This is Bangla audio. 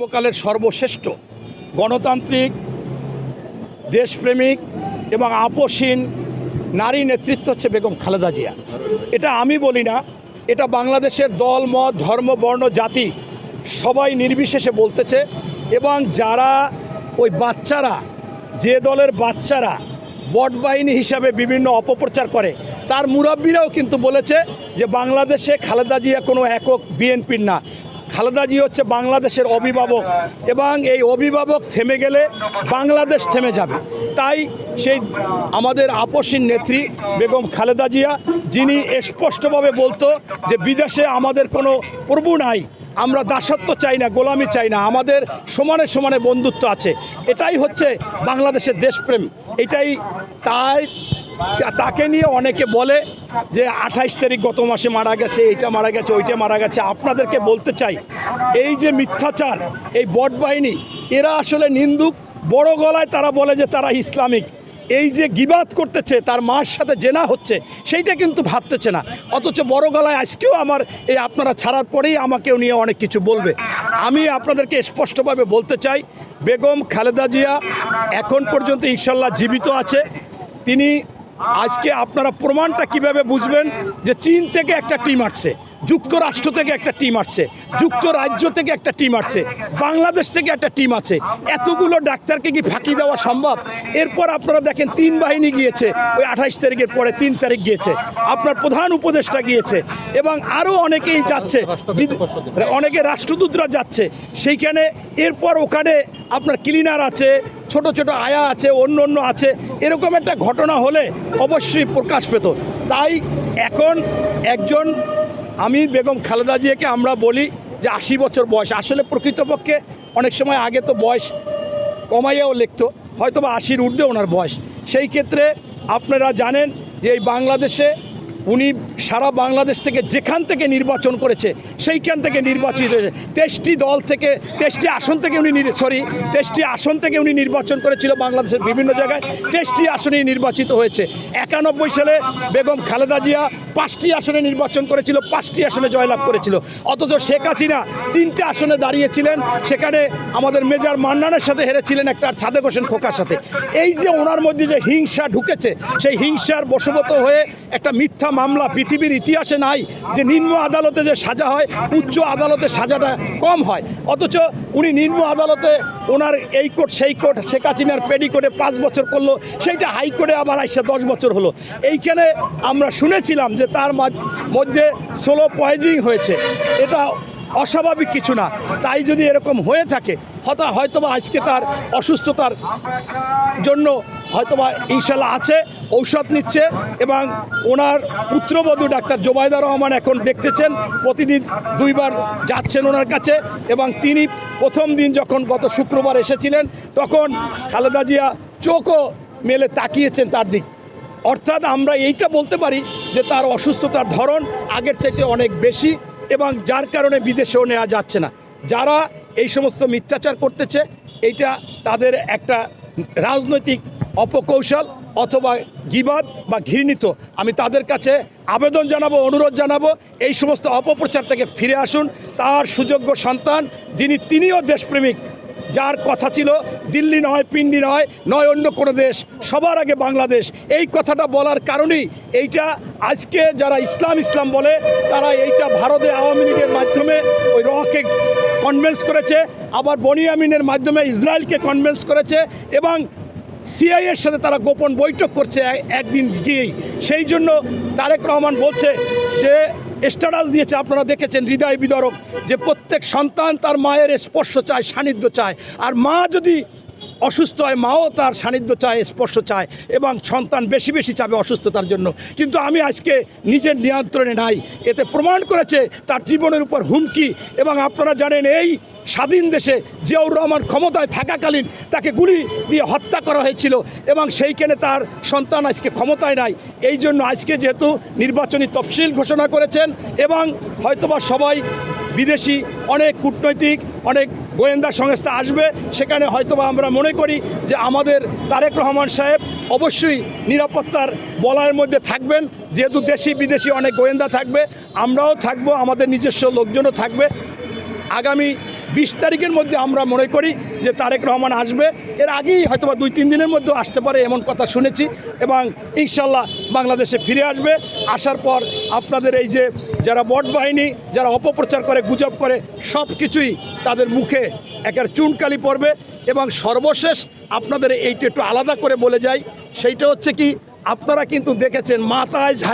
সর্বকালের সর্বশ্রেষ্ঠ গণতান্ত্রিক, দেশপ্রেমিক এবং আপসীন নারী নেতৃত্ব হচ্ছে বেগম খালেদা জিয়া। এটা আমি বলি না, এটা বাংলাদেশের দল, মত, ধর্ম, বর্ণ, জাতি সবাই নির্বিশেষে বলতেছে এবং যারা ওই বাচ্চারা, যে দলের বাচ্চারা বট বাহিনী হিসাবে বিভিন্ন অপপ্রচার করে, তার মুরব্বীরাও কিন্তু বলেছে যে বাংলাদেশে খালেদা জিয়া কোনো একক বিএনপির না। খালেদা জি হচ্ছে বাংলাদেশের অভিভাবক এবং এই অভিভাবক থেমে গেলে বাংলাদেশ থেমে যাবে। তাই সেই আমাদের আপসীন নেত্রী বেগম খালেদা জিয়া, যিনি স্পষ্টভাবে বলতো যে বিদেশে আমাদের কোনো প্রভু নাই, আমরা দাসত্ব চাই না, গোলামি চাই না, আমাদের সমানে সমানে বন্ধুত্ব আছে। এটাই হচ্ছে বাংলাদেশের দেশপ্রেম। এটাই তাই তাকে নিয়ে অনেকে বলে যে আঠাইশ তারিখ গত মাসে মারা গেছে, এইটা মারা গেছে, ওইটা মারা গেছে। আপনাদেরকে বলতে চাই, এই যে মিথ্যাচার, এই বট বাহিনী, এরা আসলে নিন্দুক। বড় গলায় তারা বলে যে তারা ইসলামিক। এই যে গিবাদ করতেছে, তার মার সাথে জেনা হচ্ছে, সেইটা কিন্তু ভাবতেছে না। অথচ বড় গলায় আজকেও আমার এই আপনারা ছাড়ার পরেই আমাকেও নিয়ে অনেক কিছু বলবে। আমি আপনাদেরকে স্পষ্টভাবে বলতে চাই, বেগম খালেদা জিয়া এখন পর্যন্ত ইনশাল্লাহ জীবিত আছে। তিনি আজকে আপনারা প্রমাণটা কীভাবে বুঝবেন যে চীন থেকে একটা টিম আসছে, যুক্তরাষ্ট্র থেকে একটা টিম আসছে, যুক্তরাজ্য থেকে একটা টিম আসছে, বাংলাদেশ থেকে একটা টিম আছে। এতগুলো ডাক্তারকে কি ফাঁকি দেওয়া সম্ভব? এরপর আপনারা দেখেন তিন বাহিনী গিয়েছে, ওই আঠাইশ তারিখের পরে তিন তারিখ গিয়েছে। আপনার প্রধান উপদেষ্টা গিয়েছে এবং আরও অনেকেই যাচ্ছে। অনেকে রাষ্ট্রদূতরা যাচ্ছে। সেইখানে এরপর ওখানে আপনার ক্লিনার আছে ছোট ছোট আয়া আছে, অন্য অন্য আছে, এরকম একটা ঘটনা হলে অবশ্যই প্রকাশ পেত। তাই এখন একজন আমি বেগম খালেদা জিয়াকে আমরা বলি যে আশি বছর বয়স। আসলে প্রকৃতপক্ষে অনেক সময় আগে তো বয়স কমাইয়াও লিখতো হয়তো বা আশির ঊর্ধ্বে ওনার বয়স। সেই ক্ষেত্রে আপনারা জানেন যে এই বাংলাদেশে উনি সারা বাংলাদেশ থেকে যেখান থেকে নির্বাচন করেছে, সেইখান থেকে নির্বাচিত হয়েছে। তেইশটি দল থেকে, তেইশটি আসন থেকে উনি সরি তেইশটি আসন থেকে উনি নির্বাচন করেছিল বাংলাদেশের বিভিন্ন জায়গায়। তেইশটি আসনেই নির্বাচিত হয়েছে। একানব্বই সালে বেগম খালেদা জিয়া পাঁচটি আসনে নির্বাচন করেছিল, পাঁচটি আসনে জয়লাভ করেছিল। অথচ শেখ হাসিনা তিনটে আসনে দাঁড়িয়েছিলেন, সেখানে আমাদের মেজর মান্নানের সাথে হেরেছিলেন একটা সাদেক হোসেন খোকার সাথে। এই যে ওনার মধ্যে যে হিংসা ঢুকেছে, সেই হিংসার বশবত হয়ে একটা মিথ্যা মামলা পৃথিবীর ইতিহাসে নাই যে নিম্ন আদালতে যে সাজা হয়, উচ্চ আদালতে সাজাটা কম হয়। অথচ উনি নিম্ন আদালতে ওনার এই কোর্ট, সেই কোর্ট, শেখ হাসিনার পেডি কোর্টে পাঁচ বছর করল, সেইটা হাইকোর্টে আবার আসছে দশ বছর হলো। এইখানে আমরা শুনেছিলাম যে তার মধ্যে সোলো পয়েজিং হয়েছে। এটা অস্বাভাবিক কিছু না। তাই যদি এরকম হয়ে থাকে হয়তো হয়তোবা আজকে তার অসুস্থতার জন্য হয়তোবা ইনশাল্লাহ আছে, ঔষধ নিচ্ছে এবং ওনার পুত্রবধূ ডাক্তার জোবায়দা রহমান এখন দেখতেছেন, প্রতিদিন দুইবার যাচ্ছেন ওনার কাছে এবং তিনি প্রথম দিন যখন গত শুক্রবার এসেছিলেন, তখন খালেদা জিয়া চোখও মেলে তাকিয়েছেন তার দিক। অর্থাৎ আমরা এইটা বলতে পারি যে তার অসুস্থতার ধরন আগের চাইতে অনেক বেশি। এবং যার কারণে বিদেশেও নেওয়া যাচ্ছে না। যারা এই সমস্ত মিথ্যাচার করতেছে, এইটা তাদের একটা রাজনৈতিক অপকৌশল অথবা গিবাদ বা ঘৃণিত। আমি তাদের কাছে আবেদন জানাব, অনুরোধ জানাব, এই সমস্ত অপপ্রচার থেকে ফিরে আসুন। তার সুযোগ্য সন্তান, যিনি তিনিও দেশপ্রেমিক যার কথা ছিল দিল্লি নয়, পিন্ডি নয় নয় অন্য কোনো দেশ, সবার আগে বাংলাদেশ। এই কথাটা বলার কারণেই এইটা আজকে যারা ইসলাম ইসলাম বলে, তারা এইটা ভারতে আওয়ামী লীগের মাধ্যমে ওই রকে কনভেন্স করেছে, আবার বনিয়ামিনের মাধ্যমে ইসরায়েলকে কনভেন্স করেছে, এবং সিআইয়ের সাথে তারা গোপন বৈঠক করছে একদিন গিয়েই। সেই জন্য তারেক রহমান বলছে যে স্ট্যাটাস দিয়েছে, আপনারা দেখেছেন, হৃদয় বিদরক, যে প্রত্যেক সন্তান তার মায়ের স্পর্শ চায়, সান্নিধ্য চায়। আর মা যদি অসুস্থ হয়, মাও তার সান্নিধ্য চায়, স্পর্শ চায় এবং সন্তান বেশি বেশি চাবে অসুস্থতার জন্য। কিন্তু আমি আজকে নিজের নিয়ন্ত্রণে নাই। এতে প্রমাণ করেছে তার জীবনের উপর হুমকি এবং আপনারা জানেন এই স্বাধীন দেশে জিয়াউর রহমান ক্ষমতায় থাকাকালীন তাকে গুলি দিয়ে হত্যা করা হয়েছিল এবং সেইখানে তার সন্তান আজকে ক্ষমতায় নাই। এই জন্য আজকে যেহেতু নির্বাচনী তফসিল ঘোষণা করেছেন এবং হয়তোবা সবাই বিদেশি, অনেক কূটনৈতিক, অনেক গোয়েন্দা সংস্থা আসবে, সেখানে হয়তোবা আমরা মনে করি যে আমাদের তারেক রহমান সাহেব অবশ্যই নিরাপত্তার বলয়ের মধ্যে থাকবেন। যেহেতু দেশি বিদেশি অনেক গোয়েন্দা থাকবে, আমরাও থাকব, আমাদের নিজস্ব লোকজনও থাকবে। আগামী বিশ তারিখের মধ্যে আমরা মনে করি যে তারেক রহমান আসবে। এর আগেই হয়তো বা দুই, তিন দিনের মধ্যে আসতে পারে এমন কথা শুনেছি এবং ইনশাল্লাহ বাংলাদেশে ফিরে আসবে। আসার পর আপনাদের এই যে যারা বট বাহিনী, যারা অপপ্রচার করে, গুজব করে, সব কিছুই তাদের মুখে একের চুনকালি পড়বে এবং সর্বশেষ আপনাদের এইটা একটু আলাদা করে বলে যাই, সেইটা হচ্ছে কি, আপনারা কিন্তু দেখেছেন মাথায় ঝাড়ি